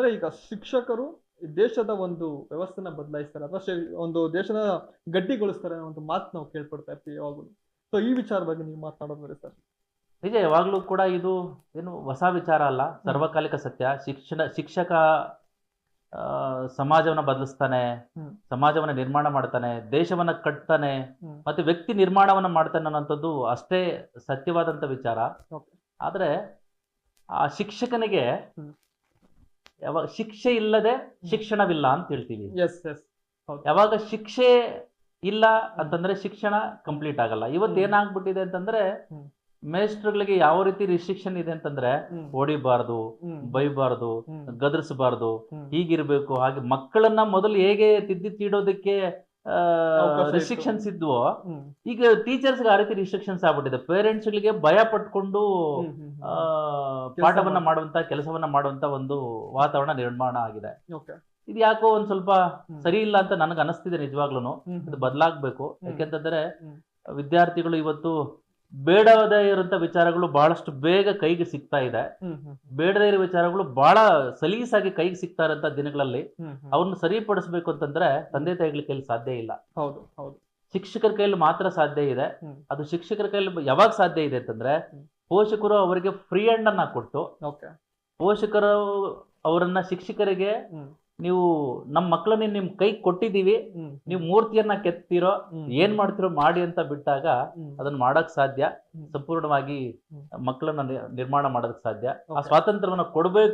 ಅಂದ್ರೆ ಈಗ ಶಿಕ್ಷಕರು ದೇಶದ ಒಂದು ವ್ಯವಸ್ಥೆನ ಬದಲಾಯಿಸ್ತಾರೆ ಅಥವಾ ಒಂದು ದೇಶನ ಗಟ್ಟಿಗೊಳಿಸ್ತಾರೆ ಅನ್ನೋ ಒಂದು ಮಾತು ನಾವು ಕೇಳ್ಪಡ್ತಾ ಇರ್ತೀವಿ ಯಾವಾಗಲೂ. ಸೊ ಈ ವಿಚಾರ ಬಗ್ಗೆ ನೀವು ಮಾತನಾಡೋದ್ರೆ ಸರ್? ನಿಜ ಯಾವಾಗಲೂ ಕೂಡ ಇದು ಏನು ಹೊಸ ವಿಚಾರ ಅಲ್ಲ. ಸರ್ವಕಾಲಿಕ ಸತ್ಯ. ಶಿಕ್ಷಣ ಶಿಕ್ಷಕ ಆ, ಸಮಾಜವನ್ನ ಬದಲಿಸ್ತಾನೆ ಸಮಾಜವನ್ನ ನಿರ್ಮಾಣ ಮಾಡ್ತಾನೆ ದೇಶವನ್ನ ಕಟ್ತಾನೆ ಮತ್ತೆ ವ್ಯಕ್ತಿ ನಿರ್ಮಾಣವನ್ನ ಮಾಡ್ತಾನೆ ಅನ್ನೋಂಥದ್ದು ಅಷ್ಟೇ ಸತ್ಯವಾದಂತ ವಿಚಾರ. ಆದ್ರೆ ಆ ಶಿಕ್ಷಕನಿಗೆ. ಯಾವಾಗ ಶಿಕ್ಷೆ ಇಲ್ಲದೆ ಶಿಕ್ಷಣವಿಲ್ಲ ಅಂತ ಹೇಳ್ತೀವಿ. ಯಾವಾಗ ಶಿಕ್ಷೆ ಇಲ್ಲ ಅಂತಂದ್ರೆ ಶಿಕ್ಷಣ ಕಂಪ್ಲೀಟ್ ಆಗಲ್ಲ. ಇವತ್ತು ಏನಾಗ್ಬಿಟ್ಟಿದೆ ಅಂತಂದ್ರೆ ಮೇಸ್ಟರ್ ಮೇಸ್ಟ್ರುಗಳಿಗೆ ಯಾವ ರೀತಿ ರಿಸ್ಟ್ರಿಕ್ಷನ್ ಇದೆ ಅಂತಂದ್ರೆ ಹೊಡಿಬಾರ್ದು ಬೈಬಾರ್ದು ಗದರ್ಸಬಾರ್ದು ಹೀಗಿರ್ಬೇಕು. ಹಾಗೆ ಮಕ್ಕಳನ್ನ ಮೊದಲು ಹೇಗೆ ತಿದ್ದಿ ತೀಡೋದಕ್ಕೆ. ರಿಸ್ಟ್ರಿಕ್ಷನ್ಸ್ ಇದ್ವು. ಈಗ ಟೀಚರ್ಸ್ ಆ ರೀತಿ ರಿಸ್ಟ್ರಿಕ್ಷನ್ಸ್ ಆಗ್ಬಿಟ್ಟಿದೆ. ಪೇರೆಂಟ್ಸ್ಗಳಿಗೆ ಭಯ ಪಟ್ಕೊಂಡು ಆ, ಪಾಠವನ್ನ ಮಾಡ್- ಮಾಡುವಂತ ಕೆಲಸವನ್ನ ಮಾಡುವಂತ ಒಂದು ವಾತಾವರಣ ನಿರ್ಮಾಣ ಆಗಿದೆ. ಇದು ಯಾಕೋ ಒಂದ್ ಸ್ವಲ್ಪ ಸರಿ ಇಲ್ಲ ಅಂತ ನನಗೆ ಅನಿಸ್ತಿದೆ ನಿಜವಾಗ್ಲೂ ಇದು ಬದಲಾಗ್ಬೇಕು. ಯಾಕೆಂತಂದ್ರೆ ವಿದ್ಯಾರ್ಥಿಗಳು ಇವತ್ತು ಬೇಡದೇ ಇರುವಂತ ವಿಚಾರಗಳು ಬಹಳಷ್ಟು ಬೇಗ ಕೈಗೆ ಸಿಗ್ತಾ ಇದೆ. ಬೇಡದೇ ಇರೋ ವಿಚಾರಗಳು ಬಹಳ ಸಲೀಸಾಗಿ ಕೈಗೆ ಸಿಗ್ತಾ ಇರೋಂಥ ದಿನಗಳಲ್ಲಿ ಅವ್ರನ್ನ ಸರಿಪಡಿಸ್ಬೇಕು ಅಂತಂದ್ರೆ ತಂದೆ ತಾಯಿಗಳ ಕೈಲಿ ಸಾಧ್ಯ ಇಲ್ಲ. ಹೌದು ಹೌದು. ಶಿಕ್ಷಕರ ಕೈಯಲ್ಲಿ ಮಾತ್ರ ಸಾಧ್ಯ ಇದೆ. ಅದು ಶಿಕ್ಷಕರ ಕೈಯಲ್ಲಿ ಯಾವಾಗ ಸಾಧ್ಯ ಇದೆ ಅಂತಂದ್ರೆ ಪೋಷಕರು ಅವರಿಗೆ ಫ್ರೀ ಹ್ಯಾಂಡ್ ಅನ್ನ ಕೊಟ್ಟು ಪೋಷಕರು ಅವರನ್ನ ಶಿಕ್ಷಕರಿಗೆ ನೀವು ನಮ್ಮ ಮಕ್ಕಳನ್ನ ನಿಮ್ ಕೈ ಕೊಟ್ಟಿದೀವಿ ನೀವು ಮೂರ್ತಿಯನ್ನ ಕೆತ್ತಿರೋ ಏನ್ ಮಾಡ್ತಿರೋ ಮಾಡಿ ಅಂತ ಬಿಟ್ಟಾಗ ಅದನ್ನ ಮಾಡಕ್ ಸಾಧ್ಯ. ಸಂಪೂರ್ಣವಾಗಿ. ಮಕ್ಕಳನ್ನ ನಿರ್ಮಾಣ ಮಾಡೋದಕ್ ಸಾಧ್ಯ. ಆ. ಸ್ವಾತಂತ್ರ್ಯವನ್ನ ಕೊಡ್ಬೇಕು.